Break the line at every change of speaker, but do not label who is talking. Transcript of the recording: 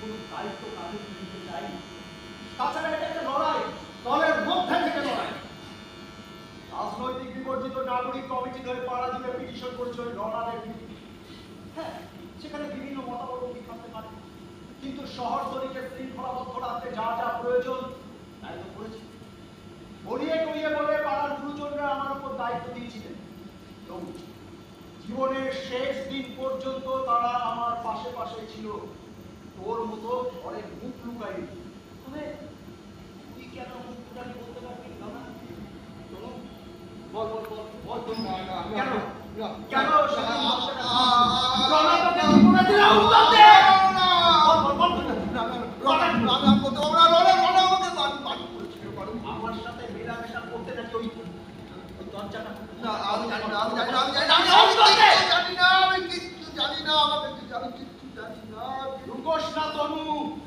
কোনো দায়িত্ব কাজে দিতে চাই? তাছাড়া এটা একটা লড়াই, দলের মধ্যে থেকে লড়াই। রাজনৈতিক বিবর্জিত নাগরিক কমিটি ধরে পাড়া পিটিশন করেছে ওই হ্যাঁ সেখানে বিভিন্ন থাকতে পারে। কিন্তু শহর তরিকে শৃঙ্খলাবদ্ধ রাখতে যা যা প্রয়োজন, তাই তো বলিয়ে করিয়ে বলে পাড়ার গুরুজনরা আমার উপর দায়িত্ব দিয়েছিলেন। জীবনের শেষ দিন পর্যন্ত তারা আমার পাশে পাশে ছিল। মতো ঘরে মুখ লুকাই তবে তুই কেন মুখ লুকালি বলতে পারবি না না?
শোনো, বল বল বল বল তুমি কেন কেন সেদিন বলতে পারবি না? বল, বল, বল।
আমার সাথে মেলামেশা করতে নাকি ওই ওই দরজাটা রুকোস না Rukoš na tomu!